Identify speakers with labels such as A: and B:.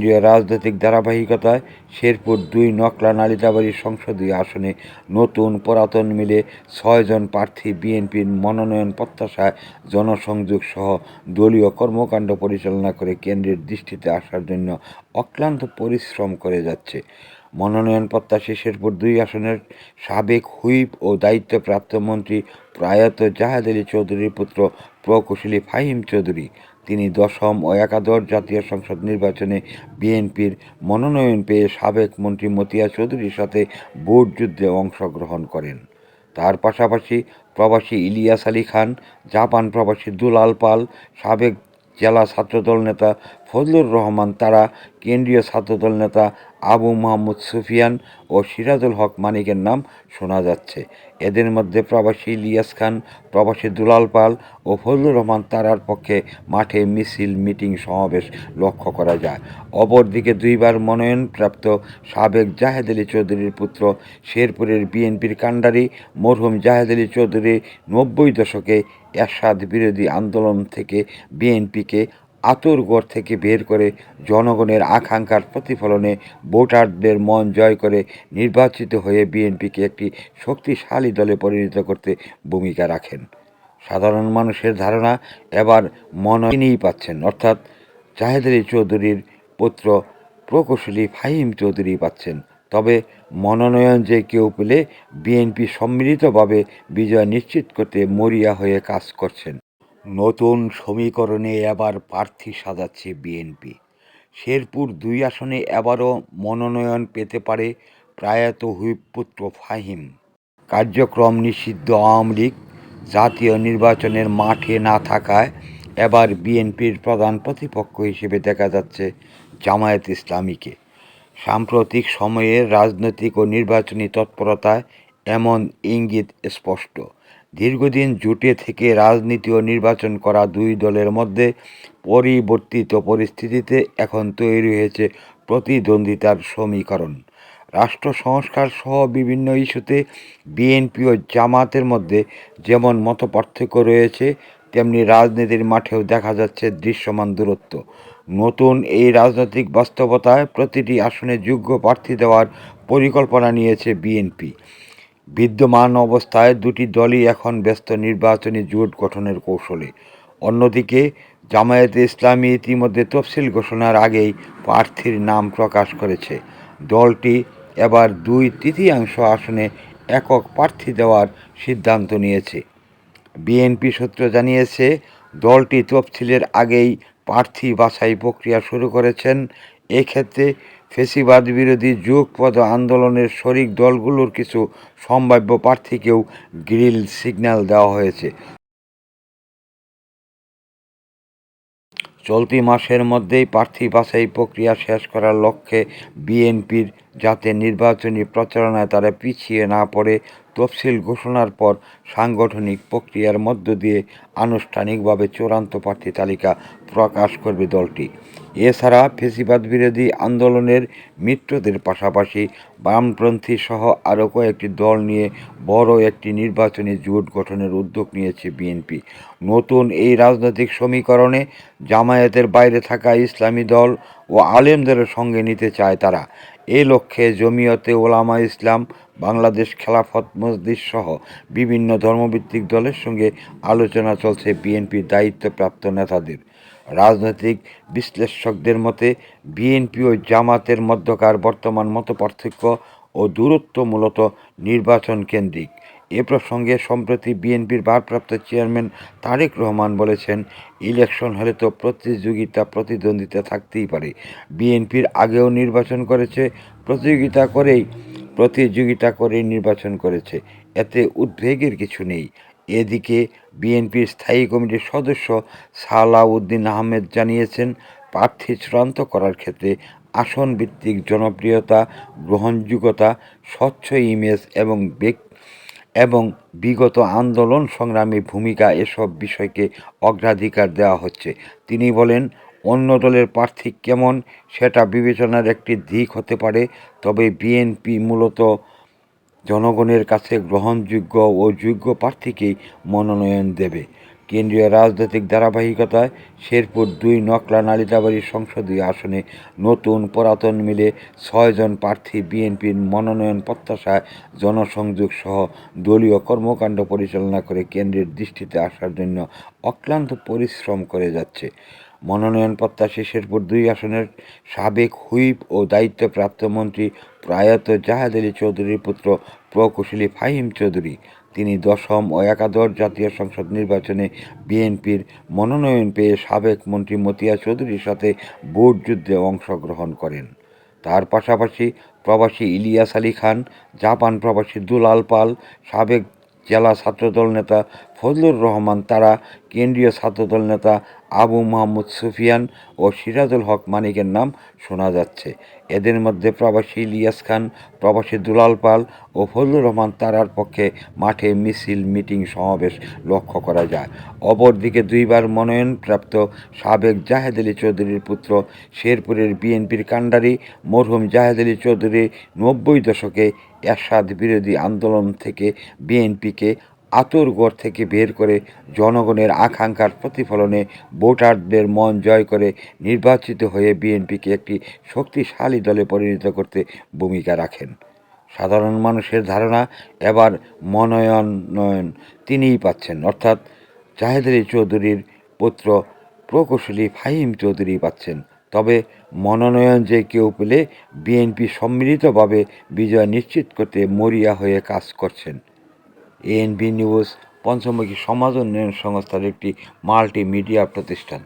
A: কেন্দ্রীয় রাজনৈতিক ধারাবাহিকতায় শেরপুর দুই নকলা নালিতাবাড়ি সংসদীয় আসনে নতুন পুরাতন মিলে ছয়জন প্রার্থী বিএনপির মনোনয়ন প্রত্যাশায় জনসংযোগ সহ দলীয় কর্মকাণ্ড পরিচালনা করে কেন্দ্রের দৃষ্টিতে আসার জন্য অক্লান্ত পরিশ্রম করে যাচ্ছে। মনোনয়ন প্রত্যাশী শেরপুর দুই আসনের সাবেক হুইপ ও দায়িত্বপ্রাপ্ত মন্ত্রী প্রয়াত জাহাদ আলী চৌধুরীর পুত্র প্রকৌশলী ফাহিম চৌধুরী, তিনি দশম ও একাদশ জাতীয় সংসদ নির্বাচনে বিএনপির মনোনয়ন পেয়ে সাবেক মন্ত্রী মতিয়া চৌধুরীর সাথে ভোট যুদ্ধে অংশগ্রহণ করেন। তার পাশাপাশি প্রবাসী ইলিয়াস আলী খান, জাপান প্রবাসী দুলাল পাল, সাবেক জেলা ছাত্রদল নেতা ফজলুর রহমান তারা, কেন্দ্রীয় ছাত্রদল নেতা আবু মোহাম্মদ সুফিয়ান ও সিরাজুল হক মানিকের নাম শোনা যাচ্ছে। এদের মধ্যে প্রবাসী ইলিয়াস খান, প্রবাসী দুলাল পাল ও ফজলুর রহমান তারার পক্ষে মাঠে মিছিল, মিটিং সমাবেশ লক্ষ্য করা যায়। অপরদিকে দুইবার মনোনয়নপ্রাপ্ত সাবেক জাহেদ আলী চৌধুরীর পুত্র শেরপুরের বিএনপির কাণ্ডারি মরহুম জাহেদ আলী চৌধুরী নব্বই দশকে এরশাদ বিরোধী আন্দোলন থেকে বিএনপিকে আতুরগড় থেকে বের করে জনগণের আকাঙ্ক্ষার প্রতিফলনে ভোটারদের মন জয় করে নির্বাচিত হয়ে বিএনপিকে একটি শক্তিশালী দলে পরিণত করতে ভূমিকা রাখেন। সাধারণ মানুষের ধারণা এবার মনোনয়নই পাচ্ছেন, অর্থাৎ জাহেদ আলী চৌধুরীর পুত্র প্রকৌশলী ফাহিম চৌধুরী পাচ্ছেন। তবে মনোনয়ন যে কেউ পেলে বিএনপি সম্মিলিতভাবে বিজয় নিশ্চিত করতে মরিয়া হয়ে কাজ করছেন। নতুন সমীকরণে এবার প্রার্থী সাজাচ্ছে বিএনপি। শেরপুর দুই আসনে এবারও মনোনয়ন পেতে পারে প্রয়াত হুইপুত্র ফাহিম। কার্যক্রম নিষিদ্ধ আওয়ামী লীগ। জাতীয় নির্বাচনের মাঠে না থাকায় এবার বিএনপির প্রধান প্রতিপক্ষ হিসেবে দেখা যাচ্ছে জামায়াত ইসলামীকে। সাম্প্রতিক সময়ে রাজনৈতিক ও নির্বাচনী তৎপরতায় এমন ইঙ্গিত স্পষ্ট। দীর্ঘদিন জুটে থেকে রাজনীতি ও নির্বাচন করা দুই দলের মধ্যে পরিবর্তিত পরিস্থিতিতে এখন তৈরি হয়েছে প্রতিদ্বন্দ্বিতার সমীকরণ। রাষ্ট্র সংস্কার সহ বিভিন্ন ইস্যুতে বিএনপি ও জামাতের মধ্যে যেমন মতপার্থক্য রয়েছে, তেমনি রাজনীতির মাঠেও দেখা যাচ্ছে দৃশ্যমান দূরত্ব। নতুন এই রাজনৈতিক বাস্তবতায় প্রতিটি আসনে যোগ্য প্রার্থী দেওয়ার পরিকল্পনা নিয়েছে বিএনপি। বিদ্যমান অবস্থায় দুটি দলই এখন ব্যস্ত নির্বাচনী জোট গঠনের কৌশলে। অন্যদিকে, জামায়াতে ইসলামী ইতিমধ্যে তফসিল ঘোষণার আগেই প্রার্থীর নাম প্রকাশ করেছে। দলটি এবার দুই তৃতীয়াংশ আসনে একক প্রার্থী দেওয়ার সিদ্ধান্ত নিয়েছে। বিএনপি সূত্র জানিয়েছে, দলটি তফসিলের আগেই প্রার্থী বাছাই প্রক্রিয়া শুরু করেছেন। এক্ষেত্রে ফেসিবাদ বিরোধী যুগপদ আন্দোলনের শরিক দলগুলোর কিছু সম্ভাব্য প্রার্থীকেও গ্রিল সিগন্যাল দেওয়া হয়েছে। চলতি মাসের মধ্যেই প্রার্থী বাছাই প্রক্রিয়া শেষ করার লক্ষ্যে বিএনপির যাতে নির্বাচনী প্রচারণায় তারা পিছিয়ে না পড়ে, তফসিল ঘোষণার পর সাংগঠনিক প্রক্রিয়ার মধ্য দিয়ে আনুষ্ঠানিকভাবে চূড়ান্ত প্রার্থী তালিকা প্রকাশ করবে দলটি। এছাড়া ফেসিবাদ বিরোধী আন্দোলনের মিত্রদের পাশাপাশি বামপন্থী সহ আরও কয়েকটি দল নিয়ে বড় একটি নির্বাচনী জোট গঠনের উদ্যোগ নিয়েছে বিএনপি। নতুন এই রাজনৈতিক সমীকরণে জামায়াতের বাইরে থাকা ইসলামী দল ও আলেমদের সঙ্গে নিতে চায় তারা। এ লক্ষ্যে জমিয়তে ওলামা ইসলাম, বাংলাদেশ খেলাফত মসজিদ সহ বিভিন্ন ধর্মভিত্তিক দলের সঙ্গে আলোচনা চলছে বিএনপির দায়িত্বপ্রাপ্ত নেতাদের। রাজনৈতিক বিশ্লেষকদের মতে, বিএনপি ও জামাতের মধ্যকার বর্তমান মতপার্থক্য ও দূরত্ব মূলত নির্বাচন কেন্দ্রিক। এ প্রসঙ্গে সম্প্রতি বিএনপির ভারপ্রাপ্ত চেয়ারম্যান তারেক রহমান বলেছেন, ইলেকশন হলে তো প্রতিযোগিতা, প্রতিদ্বন্দ্বিতা থাকতেই পারে। বিএনপির আগেও নির্বাচন করেছে, প্রতিযোগিতা করেই প্রতিযোগিতা করেই নির্বাচন করেছে। এতে উদ্বেগের কিছু নেই। এদিকে বিএনপির স্থায়ী কমিটির সদস্য সালাউদ্দিন আহমেদ জানিয়েছেন, প্রার্থী চূড়ান্ত করার ক্ষেত্রে আসন ভিত্তিক জনপ্রিয়তা, গ্রহণযোগ্যতা, স্বচ্ছ ইমেজ এবং এবং বিগত আন্দোলন সংগ্রামী ভূমিকা এসব বিষয়কে অগ্রাধিকার দেওয়া হচ্ছে। তিনি বলেন, অন্য দলের প্রার্থী কেমন সেটা বিবেচনার একটি দিক হতে পারে, তবে বিএনপি মূলত জনগণের কাছে গ্রহণযোগ্য ও যোগ্য প্রার্থীকেই মনোনয়ন দেবে। কেন্দ্রীয় রাজনৈতিক ধারাবাহিকতায় শেরপুর দুই নকলা নালিতাবাড়ি সংসদীয় আসনে নতুন পুরাতন মিলে ছয়জন প্রার্থী বিএনপির মনোনয়ন প্রত্যাশায় জনসংযোগ সহ দলীয় কর্মকাণ্ড পরিচালনা করে কেন্দ্রের দৃষ্টিতে আসার জন্য অক্লান্ত পরিশ্রম করে যাচ্ছে। মনোনয়ন প্রত্যাশী শেরপুর দুই আসনের সাবেক হুইপ ও দায়িত্বপ্রাপ্ত মন্ত্রী প্রয়াত জাহাদ আলী চৌধুরীর পুত্র প্রকৌশলী ফাহিম চৌধুরী, তিনি দশম ও একাদশ জাতীয় সংসদ নির্বাচনে বিএনপির মনোনয়ন পেয়ে সাবেক মন্ত্রী মতিয়া চৌধুরীর সাথে ভোট যুদ্ধে অংশগ্রহণ করেন। তার পাশাপাশি প্রবাসী ইলিয়াস আলী খান, জাপান প্রবাসী দুলাল পাল, সাবেক জেলা ছাত্রদল নেতা ফজলুর রহমান, তারা কেন্দ্রীয় ছাত্রদল নেতা আবু মোহাম্মদ সুফিয়ান ও সিরাজুল হক মানিকের নাম শোনা যাচ্ছে। এদের মধ্যে প্রবাসী ইলিয়াস খান, প্রবাসী দুলাল পাল ও ফজলুর রহমান তারার পক্ষে মাঠে মিছিল, মিটিং সমাবেশ লক্ষ্য করা যায়। অপরদিকে দুইবার মনোনয়নপ্রাপ্ত সাবেক জাহেদ আলী চৌধুরীর পুত্র শেরপুরের বিএনপির কাণ্ডারি মরহুম জাহেদ আলী চৌধুরী নব্বই দশকে এরশাদ বিরোধী আন্দোলন থেকে বিএনপিকে আতরগড় থেকে বের করে জনগণের আকাঙ্ক্ষার প্রতিফলনে ভোটারদের মন জয় করে নির্বাচিত হয়ে বিএনপিকে একটি শক্তিশালী দলে পরিণত করতে ভূমিকা রাখেন। সাধারণ মানুষের ধারণা, এবার মনোনয়ন তিনিই পাচ্ছেন। অর্থাৎ জাহেদ আলী চৌধুরীর পুত্র প্রকৌশলী ফাহিম চৌধুরী পাচ্ছেন। তবে মনোনয়ন যে কেউ পেলে বিএনপি সম্মিলিতভাবে বিজয় নিশ্চিত করতে মরিয়া হয়ে কাজ করছেন। এএনবি নিউজ, পঞ্চমুখী সমাজ উন্নয়ন সংস্থার একটি মাল্টিমিডিয়া প্রতিষ্ঠান।